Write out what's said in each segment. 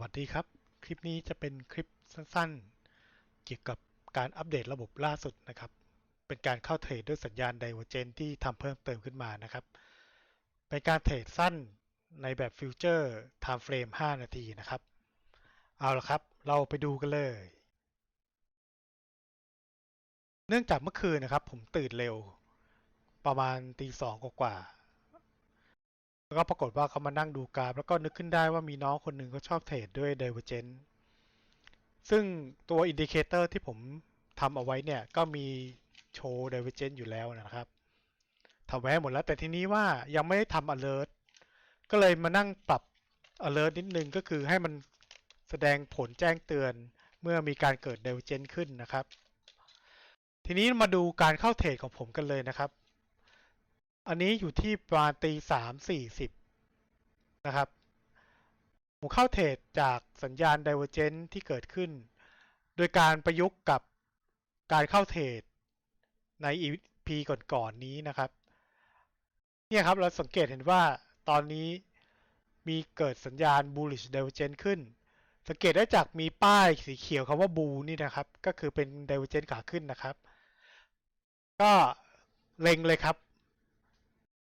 วัสดีครับ คลิปนี้จะเป็นคลิปสั้นๆ เกี่ยวกับการอัปเดตระบบล่าสุดนะครับ เป็นการเข้าเทรดด้วยสัญญาณไดเวอร์เจนที่ทำเพิ่มเติมขึ้นมานะครับ เป็นการเทรดสั้นในแบบฟิวเจอร์ไทม์เฟรม5นาทีนะครับ เอาละครับ เราไปดูกันเลย เนื่องจากเมื่อคืนนะครับ ผมตื่นเร็ว ประมาณตีสองกว่าๆ แล้วก็ปรากฏว่าเขามานั่งดูกราฟ แล้วก็นึกขึ้นได้ว่ามีน้องคนหนึ่งเขาชอบเทรดด้วย Divergent ซึ่งตัวอินดิเคเตอร์ที่ผมทำเอาไว้เนี่ย ก็มีโชว์ Divergent อยู่แล้วนะครับทำไว้ให้หมดแล้วแต่ทีนี้ว่ายังไม่ได้ทำ alert ก็เลยมานั่งปรับ alert นิดนึงก็คือให้มันแสดงผลแจ้งเตือนเมื่อมีการเกิด Divergent ขึ้นนะครับ ทีนี้มาดูการเข้าเทรดของผมกันเลยนะครับ อันนี้อยู่ที่ประมาณตีสามสี่สิบนะครับ ผมเข้าเทรดจากสัญญาณ Divergent ที่เกิดขึ้น โดยการประยุกต์กับการเข้าเทรดใน EP ก่อนๆนนี้นะครับ เนี่ยครับเราสังเกตเห็นว่าตอนนี้มีเกิดสัญญาณ bullish divergence ขึ้น สังเกตได้จากมีป้ายสีเขียวคำว่า bull นี่นะครับ ก็คือเป็น divergence ขาขึ้นนะครับ ก็เล็งเลยครับ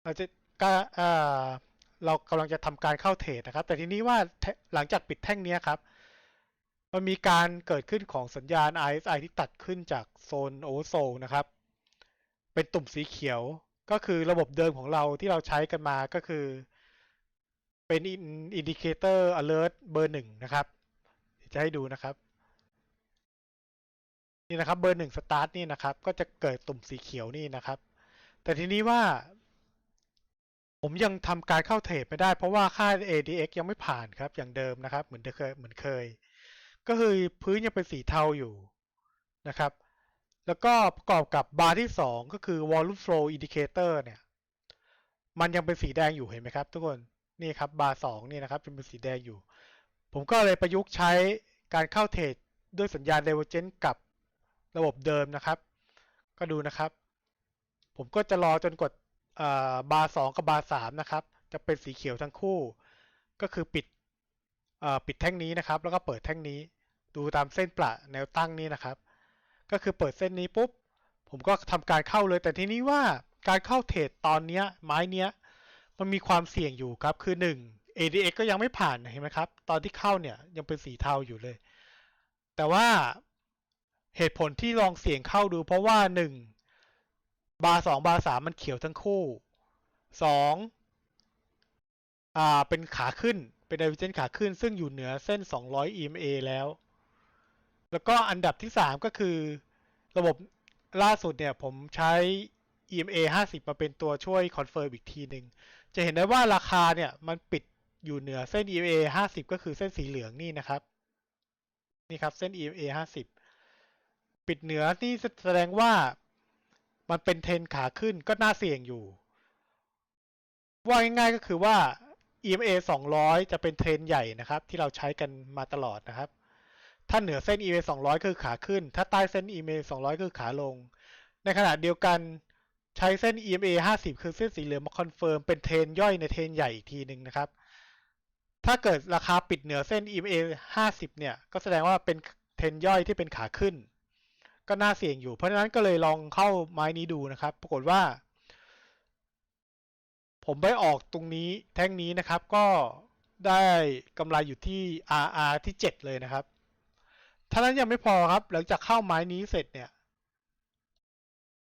เราจะก็เออเรากำลังจะทำการเข้าเทรดนะครับ แต่ทีนี้ว่าหลังจากปิดแท่งเนี้ยครับ มันมีการเกิดขึ้นของสัญญาณ RSI ที่ตัดขึ้นจากโซนโอโซนะครับ เป็นตุ่มสีเขียวก็คือระบบเดิมของเราที่เราใช้กันมาก็คือ เป็นอินดิเคเตอร์ alert เบอร์หนึ่งนะครับ จะให้ดูนะครับ นี่นะครับเบอร์หนึ่งสตาร์ทนี่นะครับ ก็จะเกิดตุ่มสีเขียวนี่นะครับ แต่ทีนี้ว่า ผมยังทำการเข้าเทรดไม่ได้เพราะว่าค่า ADX ยังไม่ผ่านครับอย่างเดิมนะครับ เหมือนเคยเหมือนเคย ก็คือพื้นยังเป็นสีเทาอยู่นะครับ แล้วก็ประกอบกับบาร์ที่ 2 ก็คือ volume flow indicator เนี่ยมันยังเป็นสีแดงอยู่เห็นไหมครับ ทุกคนนี่ครับบาร์สองนี่นะครับยังเป็นสีแดงอยู่ ผมก็เลยประยุกต์ใช้การเข้าเทรดด้วยสัญญาณ d i v e r g e n c กับระบบเดิมนะครับ ก็ดูนะครับ ผมก็จะรอจนกด บาร์สองกับบาร์สามนะครับ จะเป็นสีเขียวทั้งคู่ ก็คือปิดปิดแท่งนี้นะครับ แล้วก็เปิดแท่งนี้ ดูตามเส้นประแนวตั้งนี้นะครับ ก็คือเปิดเส้นนี้ปุ๊บ ผมก็ทำการเข้าเลย แต่ทีนี้ว่าการเข้าเทรดตอนเนี้ยไม้เนี้ยมันมีความเสี่ยงอยู่ครับ คือ 1 ADX ก็ยังไม่ผ่านเห็นไหมครับ ตอนที่เข้าเนี่ยยังเป็นสีเทาอยู่เลย แต่ว่าเหตุผลที่ลองเสี่ยงเข้าดู เพราะว่า 1 บาร์สองบาร์สามมันเขียวทั้งคู่2อ่าเป็นขาขึ้นเป็นไดเวอร์เจนขาขึ้น ซึ่งอยู่เหนือเส้น 200 EMA แล้ว แล้วก็อันดับที่ 3 ก็คือ ระบบล่าสุดเนี่ย ผมใช้ EMA 50 มาเป็นตัวช่วยคอนเฟิร์มอีกทีหนึ่งจะเห็นได้ว่าราคาเนี่ย มันปิดอยู่เหนือเส้น EMA 50 ก็คือเส้นสีเหลืองนี่นะครับ นี่ครับเส้น EMA 50 ปิดเหนือนี่แสดงว่า มันเป็นเทรนขาขึ้นก็น่าเสี่ยงอยู่ ว่าง่ายๆก็คือว่า EMA 200 จะเป็นเทรนใหญ่นะครับ ที่เราใช้กันมาตลอดนะครับ ถ้าเหนือเส้น EMA 200 คือขาขึ้น ถ้าใต้เส้น EMA 200 คือขาลง ในขณะเดียวกันใช้เส้น EMA 50 คือเส้นสีเหลืองมาคอนเฟิร์มเป็นเทรนย่อยในเทรนใหญ่อีกทีหนึ่งนะครับ ถ้าเกิดราคาปิดเหนือเส้น EMA 50 เนี่ย ก็แสดงว่าเป็นเทรนย่อยที่เป็นขาขึ้น ก็น่าเสี่ยงอยู่ เพราะฉะนั้นก็เลยลองเข้าไม้นี้ดูนะครับ ปรากฏว่า ผมไปออกตรงนี้แท่งนี้นะครับ ก็ได้กำไรอยู่ที่ RR ที่ 7 เลยนะครับท่านั้นยังไม่พอครับ หลังจากเข้าไม้นี้เสร็จเนี่ย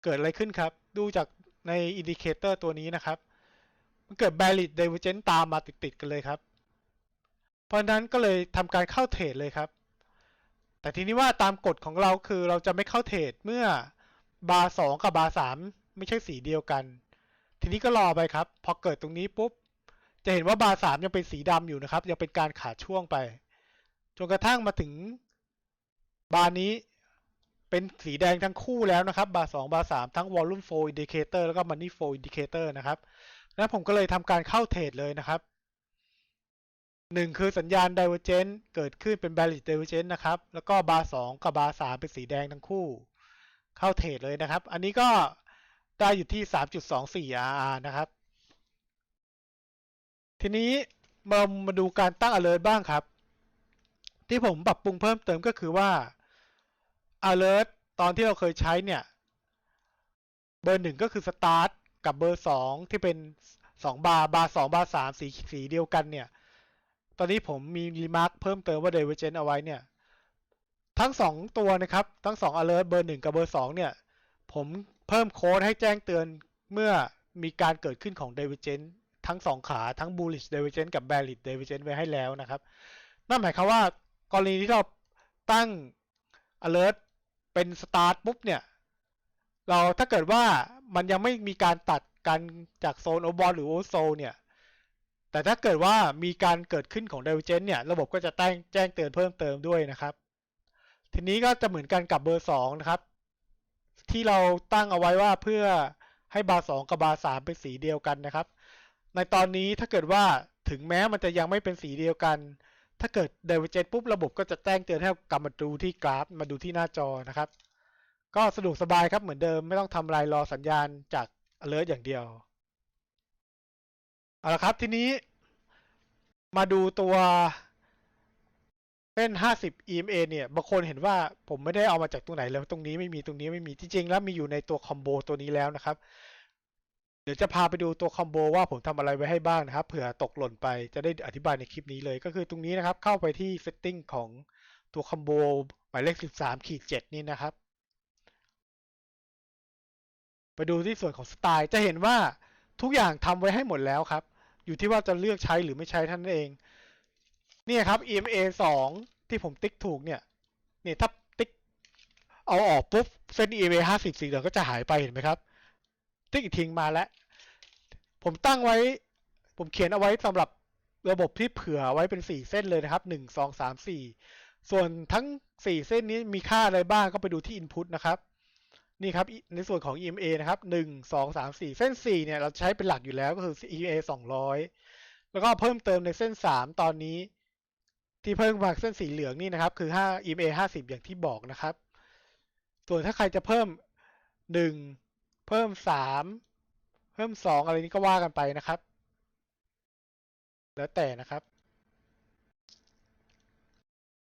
เกิดอะไรขึ้นครับ ดูจากในอินดิเคเตอร์ตัวนี้นะครับ มันเกิด valid divergence ตามมาติดๆกันเลยครับ เพราะนั้นก็เลยทำการเข้าเทรดเลยครับ แต่ทีนี้ว่าตามกฎของเราคือเราจะไม่เข้าเทรดเมื่อบาร์สองกับบาร์สามไม่ใช่สีเดียวกัน ทีนี้ก็รอไปครับ พอเกิดตรงนี้ปุ๊บ จะเห็นว่าบาร์สามยังเป็นสีดำอยู่นะครับ ยังเป็นการขาดช่วงไป จนกระทั่งมาถึงบาร์นี้เป็นสีแดงทั้งคู่แล้วนะครับ บาร์สองบาร์สามทั้ง volume flow indicator แล้วก็ money flow indicator นะครับ แล้วผมก็เลยทำการเข้าเทรดเลยนะครับ หนึ่งคือสัญญาณ divergence เกิดขึ้นเป็น valid divergence นะครับ แล้วก็บาร์สองกับบาร์สามเป็นสีแดงทั้งคู่ เข้าเทรดเลยนะครับ อันนี้ก็ได้อยู่ที่ 3.24 RR นะครับ ทีนี้มามาดูการตั้ง alert บ้างครับ ที่ผมปรับปรุงเพิ่มเติมก็คือว่า alert ตอนที่เราเคยใช้เนี่ย เบอร์หนึ่งก็คือ start กับเบอร์สองที่เป็นสองบาร์บาร์สองบาร์สามสีสีเดียวกันเนี่ย ตอนนี้ผมมีรีมาร์คเพิ่มเติมว่า divergent เอาไว้เนี่ย ทั้งสองตัวนะครับ ทั้งสอง alert เบอร์หนึ่งกับเบอร์สองเนี่ย ผมเพิ่มโค้ดให้แจ้งเตือนเมื่อมีการเกิดขึ้นของ divergent ทั้งสองขาทั้ง bullish divergent กับ bearish divergent ไว้ให้แล้วนะครับ นั่นหมายความว่ากรณีที่เราตั้ง alert เป็น start ปุ๊บเนี่ยเราถ้าเกิดว่ามันยังไม่มีการตัดกันจากโซนโอบอลหรือโอโซเนี่ย แต่ถ้าเกิดว่ามีการเกิดขึ้นของ divergent เนี่ย ระบบก็จะแจ้งแจ้งเตือนเพิ่มเติมด้วยนะครับ ทีนี้ก็จะเหมือนกันกับเบอร์สองนะครับ ที่เราตั้งเอาไว้ว่าเพื่อให้บาร์สองกับบาร์สามเป็นสีเดียวกันนะครับ ในตอนนี้ถ้าเกิดว่าถึงแม้มันจะยังไม่เป็นสีเดียวกัน ถ้าเกิด divergent ปุ๊บระบบก็จะแจ้งเตือนให้กลับมาดูที่กราฟมาดูที่หน้าจอนะครับ ก็สะดวกสบายครับเหมือนเดิมไม่ต้องทำอะไรรอสัญญาณจาก alert อย่างเดียว เอาละครับทีนี้มาดูตัวเส้น 50 EMA เนี่ย บางคนเห็นว่าผมไม่ได้เอามาจากตรงไหนเลยตรงนี้ไม่มีตรงนี้ไม่มีจริงๆแล้วมีอยู่ในตัวคอมโบตัวนี้แล้วนะครับ เดี๋ยวจะพาไปดูตัวคอมโบว่าผมทำอะไรไว้ให้บ้างนะครับ เผื่อตกหล่นไปจะได้อธิบายในคลิปนี้เลย ก็คือตรงนี้นะครับ เข้าไปที่ setting ของตัวคอมโบหมายเลข 13ขีด7นี่นะครับ ไปดูที่ส่วนของสไตล์จะเห็นว่าทุกอย่างทำไว้ให้หมดแล้วครับ อยู่ที่ว่าจะเลือกใช้หรือไม่ใช้ท่านั้นเอง เนี่ยครับ EMA 2 ที่ผมติ๊กถูกเนี่ย เนี่ยถ้าติ๊กเอาออกปุ๊บ เส้น EMA 50สีเหลืองก็จะหายไปเห็นไหมครับ ติ๊กอีกทิ้งมาแล้ว ผมตั้งไว้ ผมเขียนเอาไว้สำหรับระบบที่เผื่อไว้เป็นสี่เส้นเลยนะครับหนึ่งสองสามสี่ส่วนทั้งสี่เส้นนี้มีค่าอะไรบ้างก็ไปดูที่ input นะครับ นี่ครับในส่วนของ EMA นะครับหนึ่งสองสามสี่เส้นสี่เนี่ยเราใช้เป็นหลักอยู่แล้วก็คือ EMA สองร้อยแล้วก็เพิ่มเติมในเส้นสามตอนนี้ ที่เพิ่มมาเส้นสีเหลืองนี่นะครับ คือห้า EMA ห้าสิบอย่างที่บอกนะครับ ส่วนถ้าใครจะเพิ่มหนึ่งเพิ่มสามเพิ่มสองอะไรนี้ก็ว่ากันไปนะครับ แล้วแต่นะครับ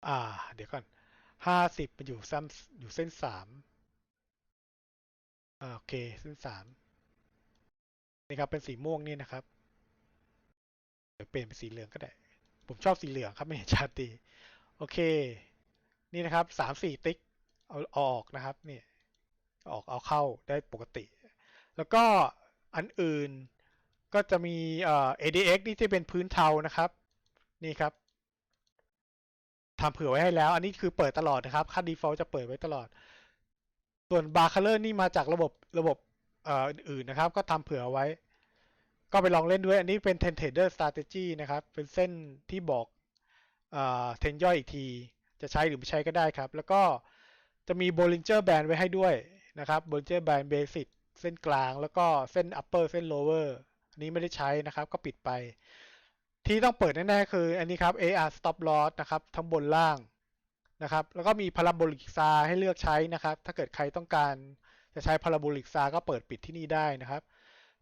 อ่า เดี๋ยวก่อนห้าสิบมันอยู่ซ้ำอยู่เส้นสาม โอเคเส้นสามนี่ครับเป็นสีม่วงนี่นะครับเดี๋ยวเปลี่ยนเป็นสีเหลืองก็ได้ ผมชอบสีเหลืองครับไม่เห็นชัดดีโอเค นี่นะครับสามสี่ติ๊กเอาออกนะครับนี่ออกเอาเข้าได้ปกติ แล้วก็อันอื่นก็จะมีเอ่อ ADX นี่ที่เป็นพื้นเทานะครับ นี่ครับทำเผื่อไว้ให้แล้ว อันนี้คือเปิดตลอดนะครับ ค่า default จะเปิดไว้ตลอด ส่วน bar color นี่มาจากระบบระบบเอ่ออื่นๆนะครับ ก็ทำเผื่อไว้ ก็ไปลองเล่นด้วย อันนี้เป็น ten trader strategy นะครับ เป็นเส้นที่บอกเอ่อ ten ย่อยอีกที จะใช้หรือไม่ใช้ก็ได้ครับ แล้วก็จะมี Bollinger Band ไว้ให้ด้วยนะครับ Bollinger Band Basic เส้นกลางแล้วก็เส้น upper เส้น lower อันนี้ไม่ได้ใช้นะครับ ก็ปิดไป ที่ต้องเปิดแน่ๆคืออันนี้ครับ AR stop loss นะครับ ทั้งบนล่าง นะครับ แล้วก็มี parabolic SAR ให้เลือกใช้นะครับ ถ้าเกิดใครต้องการจะใช้ parabolic SAR ก็เปิดปิดที่นี่ได้นะครับ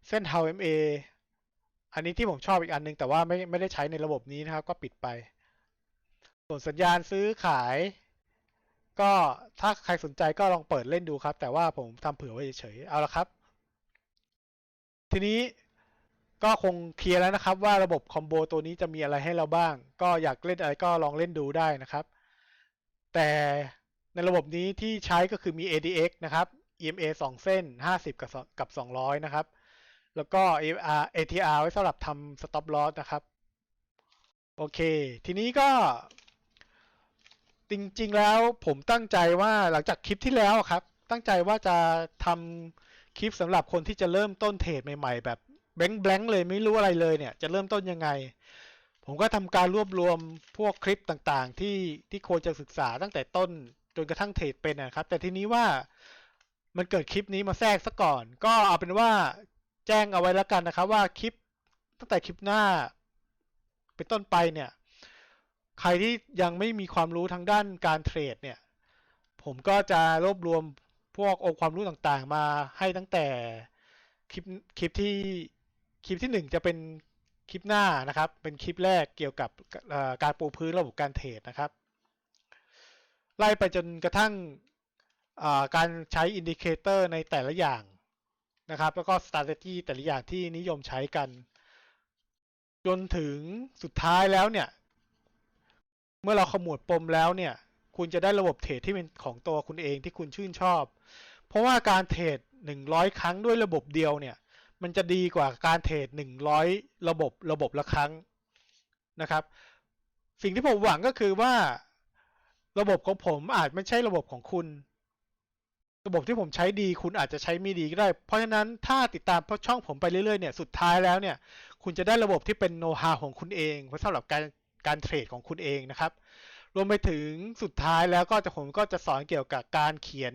เส้น how MA อันนี้ที่ผมชอบอีกอันนึง แต่ว่าไม่ไม่ได้ใช้ในระบบนี้นะครับ ก็ปิดไป ส่วนสัญญาณซื้อขาย ก็ถ้าใครสนใจก็ลองเปิดเล่นดูครับ แต่ว่าผมทำเผื่อไว้เฉยๆเอาละครับ ทีนี้ก็คงเคลียร์แล้วนะครับว่าระบบคอมโบตัวนี้จะมีอะไรให้เราบ้าง ก็อยากเล่นอะไรก็ลองเล่นดูได้นะครับ แต่ในระบบนี้ที่ใช้ก็คือมี ADX นะครับ EMA 2 เส้น 50 กับกับ 200 นะครับ แล้วก็ ATR ATR ไว้สำหรับทำ stop loss นะครับ โอเค ทีนี้ก็ จริงๆแล้วผมตั้งใจว่าหลังจากคลิปที่แล้วครับ ตั้งใจว่าจะทำคลิปสำหรับคนที่จะเริ่มต้นเทรดใหม่ๆ แบบแบงค์ๆเลยไม่รู้อะไรเลยเนี่ย จะเริ่มต้นยังไง ผมก็ทำการรวบรวมพวกคลิปต่างๆ ที่ที่ควรจะศึกษาตั้งแต่ต้นจนกระทั่งเทรดเป็นนะครับ แต่ทีนี้ว่ามันเกิดคลิปนี้มาแทรกซะก่อน ก็เอาเป็นว่าแจ้งเอาไว้แล้วกันนะครับ ว่าคลิปตั้งแต่คลิปหน้า เป็นต้นไปเนี่ย ใครที่ยังไม่มีความรู้ทางด้านการเทรดเนี่ย ผมก็จะรวบรวมพวกองค์ความรู้ต่างๆ มาให้ตั้งแต่คลิปคลิปที่คลิปที่หนึ่งจะเป็น คลิปหน้านะครับ เป็นคลิปแรกเกี่ยวกับการปูพื้นระบบการเทรดนะครับ ไล่ไปจนกระทั่งการใช้อินดิเคเตอร์ในแต่ละอย่างนะครับ แล้วก็ strategy แต่ละอย่างที่นิยมใช้กัน จนถึงสุดท้ายแล้วเนี่ย เมื่อเราขมวดปมแล้วเนี่ย คุณจะได้ระบบเทรดที่เป็นของตัวคุณเองที่คุณชื่นชอบ เพราะว่าการเทรดหนึ่งร้อยครั้งด้วยระบบเดียวเนี่ย มันจะดีกว่าการเทรดหนึ่งร้อยระบบระบบละครั้งนะครับ สิ่งที่ผมหวังก็คือว่าระบบของผมอาจไม่ใช่ระบบของคุณ ระบบที่ผมใช้ดีคุณอาจจะใช้ไม่ดีก็ได้ เพราะฉะนั้นถ้าติดตามช่องผมไปเรื่อยๆเนี่ยสุดท้ายแล้วเนี่ยคุณจะได้ระบบที่เป็นโน้ตฮาของคุณเองไว้สำหรับการการเทรดของคุณเองนะครับ รวมไปถึงสุดท้ายแล้วก็จะผมก็จะสอนเกี่ยวกับการเขียน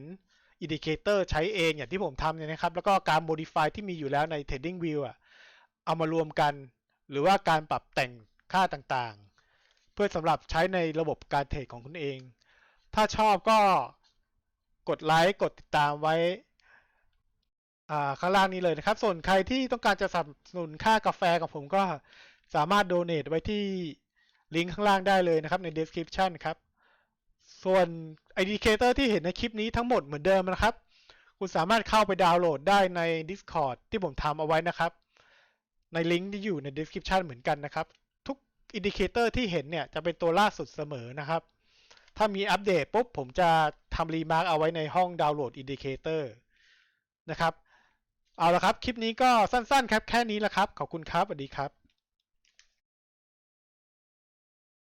อินดิเคเตอร์ใช้เองอย่างที่ผมทำเนี่ยนะครับ แล้วก็การ modify ที่มีอยู่แล้วใน trading view อะเอามารวมกัน หรือว่าการปรับแต่งค่าต่างๆ เพื่อสำหรับใช้ในระบบการเทรดของคุณเอง ถ้าชอบก็กดไลค์กดติดตามไว้ข้างล่างนี้เลยนะครับ ส่วนใครที่ต้องการจะสนับสนุนค่ากาแฟกับผมก็สามารถโดเน a ไว้ที่ลิงก์ข้างล่างได้เลยนะครับใน description ครับ ส่วน indicator ที่เห็นในคลิปนี้ทั้งหมดเหมือนเดิมนะครับ คุณสามารถเข้าไปดาวน์โหลดได้ใน Discord ที่ผมทำเอาไว้นะครับ ในลิงก์ที่อยู่ใน description เหมือนกันนะครับ ทุก indicator ที่เห็นเนี่ยจะเป็นตัวล่าสุดเสมอนะครับ ถ้ามีอัปเดตปุ๊บผมจะทำรีมาร์กเอาไว้ในห้องดาวน์โหลด indicator นะครับ เอาละครับ คลิปนี้ก็สั้นๆครับแค่นี้ละครับ ขอบคุณครับ สวัสดีครับ